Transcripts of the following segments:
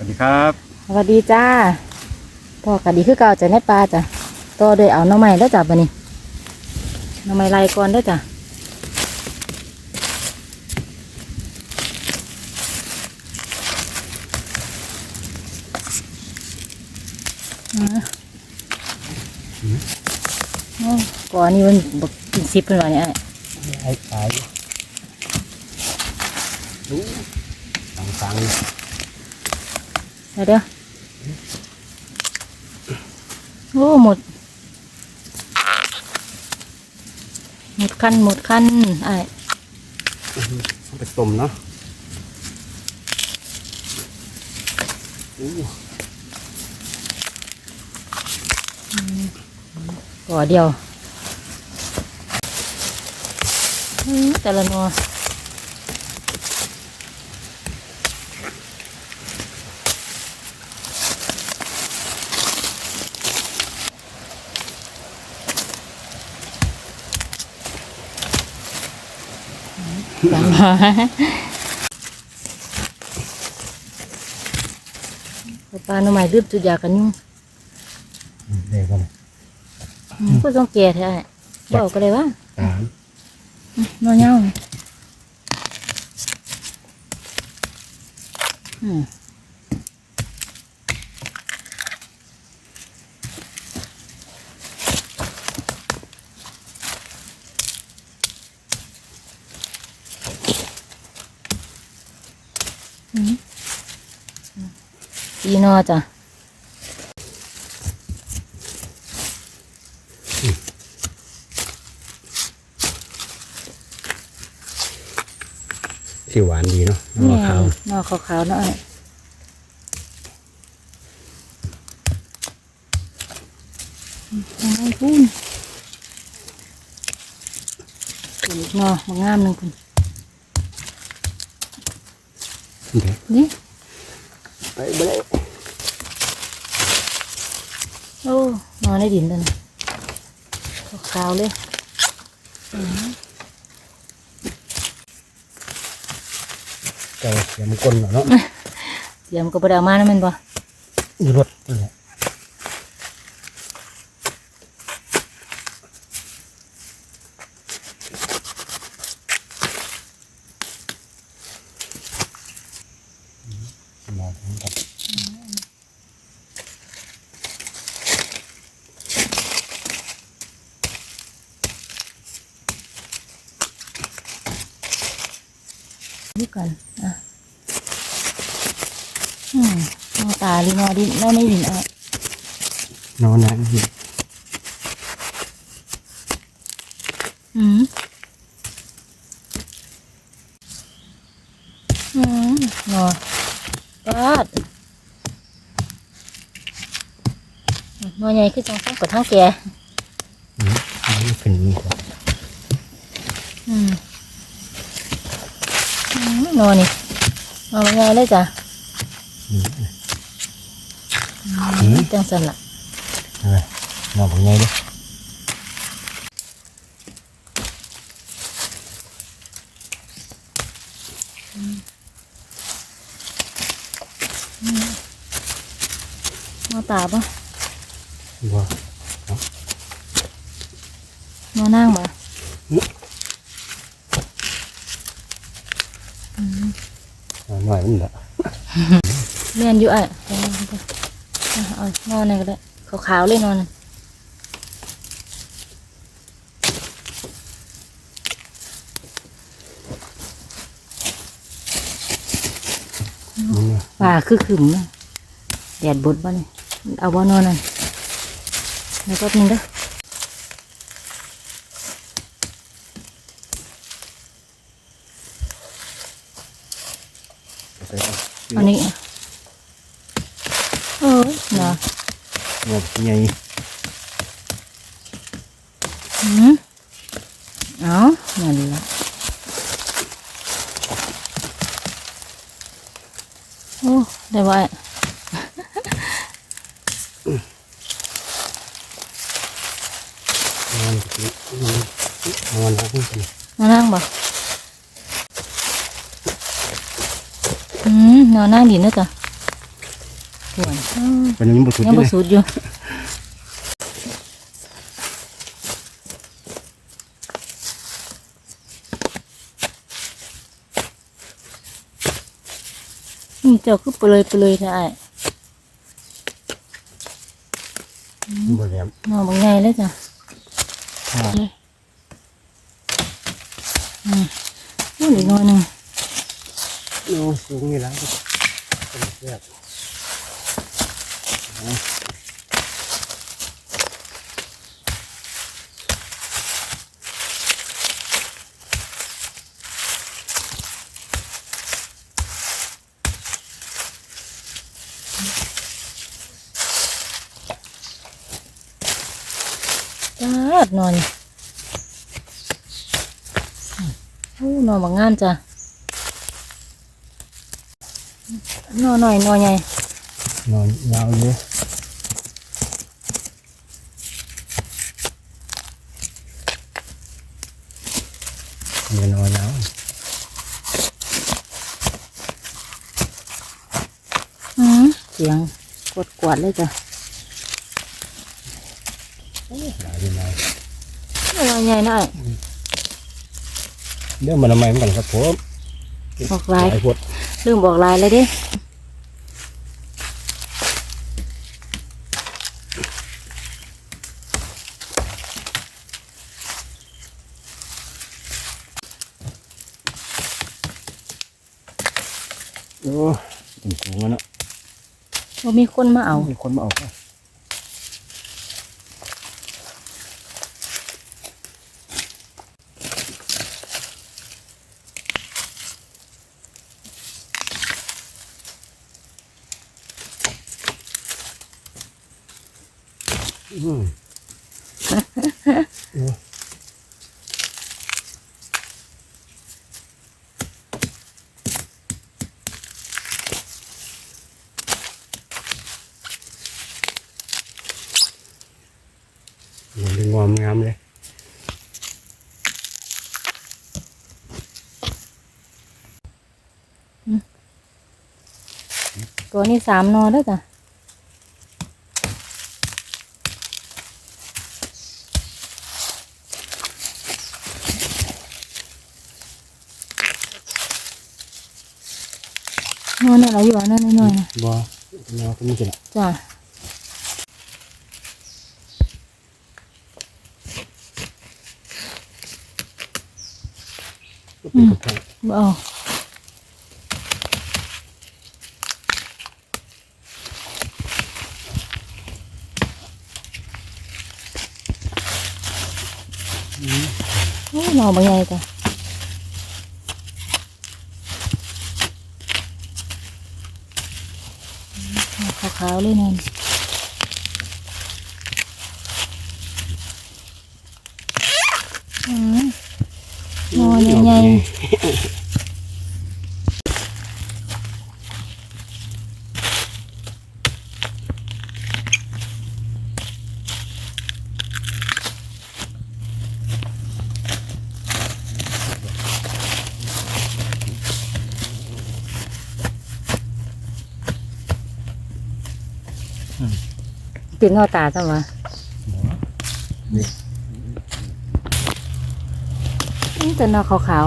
วัสดีครับสวัสดีจ้าพ่อกะดีคือเก่าจะในปลาจ้ะต่อด้วยเอาหน่อไม้แล้วจ้ะบันนี้หน่อไม้ไล่ก่อนได้อจ้ะอ่าโอ้ก่อนนี้มันบกกินซิปเป็นวะเนี่ยไอ้ตายดูฟังฟังเดี๋ยวเดี๋ยวโอ้หมด หมดขั้นหมดขั้นไอ้ายเอาไปต้มเนาะอู้ก่อเดียวอื้อแต่ละหนอ จำมาปลาหน่อไม้ดืบจุดยากันยุ่งเดี๋ยวก่อนอืมก็ต้องแก่แท้บอกก็เลยว่าสามนอนเงาอืมอืม อีนอจ้ะสีหวานดีเนาะนี่น้ำมะขาว นอขาวๆหน่อยทางนั้นพุ่นเป็นอีกนอมางามหนึ่งคุณเดี๋ยวนี่ไปไปเลย โอ้นอนในดินเลยนะขาวๆเลยไก่เสียมก้นเนาะเตรียมก็บไดเอามานะแมันบ่อยู่รถนี่แหละมาถึงกับ นี่ก่อนอะอืมนอตาลีนอดินนอในดินอะนอนนะนี่อืมอืมนอปาดนอใหญ่ขึ้นจังสักกว่าทั้งแก่อืมอันนี้เป็นนี่ครับ อืมอืม นอนนี่นอนง่ายเลยจ้ะอืมอืมจังสันละอะไรนอนเป็นไงเด้อนอตาปะว่านอนั่งปะ นอนหน่อยมันเหรอ เมียน อยู่อะเอาเอาเอานอนนี่ก็ได้ขาวๆเลยนอนนั่นมันเนี่ยป่าคือขึมนะแดดบดบ่เนี่ยเอาบ่นอนนั่นแล้วก็นึงเด้อไปเอาอันนี้ เออเนาะเงาใหญ่อืมเอานั่ ส่วนอ้าเป็นยังบ่สุดยังเลบ่ยสุดอยู่นี่เจ้าคือเปลยเปลยใช่บ่แหลมนอนบางไงเลยจ้ะครับอืมนู่นอีกหน่อยหนึ่งโอ้สูงนี่แล้วเป็นแซ่บจ้า ดนอนโอ้นอนบางงามจ้ะนอนหน่อยนอนใหญ่นอนยาวเยอะ เดี๋ยวนอนยาวอืมเสียงกดกวาดเลยจ้ะหลายอยู่หลายนอนใหญ่หน่อยเดี๋ยวมาทำไมเหมือนกันครับผมบอกลายหลายพดลืมบอกลายเลยเดิ โอ้ถึงสูงแล้วเนาะว่ามีคนมาเอา มีคนมาเอาไปอืมโอ้มันเป็นงอมงามเลย ตัวนี้สามนอนแล้วจ้ะนอนอะไรอยู่อะนั่นน้อยๆนะบ่แนวก็มีสิละจ้ะก็เป็นกระเพาะบ่เอา นอนบางไงจ้ะขาวๆเลยนั่นอืมนอนใหญ่ติ ดนอตาจังวะนี่นี่แต่นอขาว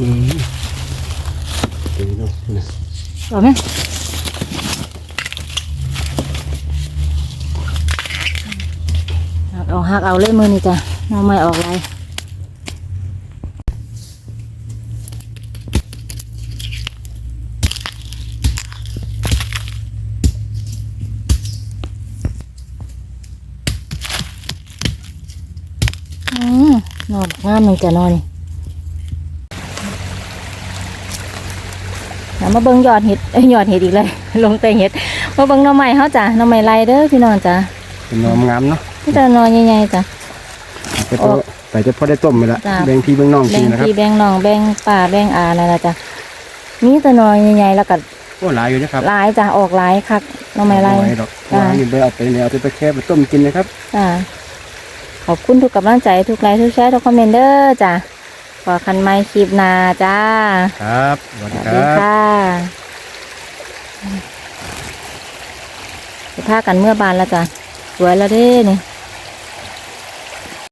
อืมดีเนาะนะๆเอาไหมหักเอาหักเอาเลยมือนี่จ้ะนอไม่ออกไร อนงามหนึ่งจะนอนนี่เดี๋ยวมาเบิ้งยอดเห็ดเอ้ยยอดเห็ดอีกเลย ลงแต่เห็ดมาเบิ้งหน้ำใหม่เขาจ้ะหน้ำใหม่ไรเด้อพี่น้องจ้ะเป็นงอมงามเนาะพี่ตาหนอนใหญ่ๆจ้ะไปพอไปจะพอได้ต้มไปละจ้ะแบ่งพี่แบ่งน้องแบ่กินงนะครับพี่แบ่งน้องแบ่งป่าแบ่งอานั่นแหละจ้ะมีแตะนอนใหญ่ๆแล้วก็โอ้หลายอยู่นะครับหลายจ้ะออกหลายคักหน้ำใหม่ไรเอาว้ดอกจ้ะวางอยู่ไปเอาไปเนี่ยเอาไปไปแค่ไปต้มกินนะครับจ้ะ ขอบคุณทุกกำลังใจทุกไลค์ทุกแชร์ทุกคอมเมนต์เด้อจ้ะขอคันไม้คลิปหนาจ้า ครับสวัสสดีวัสคดีรับ ค่ะจะพากันเมื่อบานแล้วจ้ะสวยแล้วเด้นี่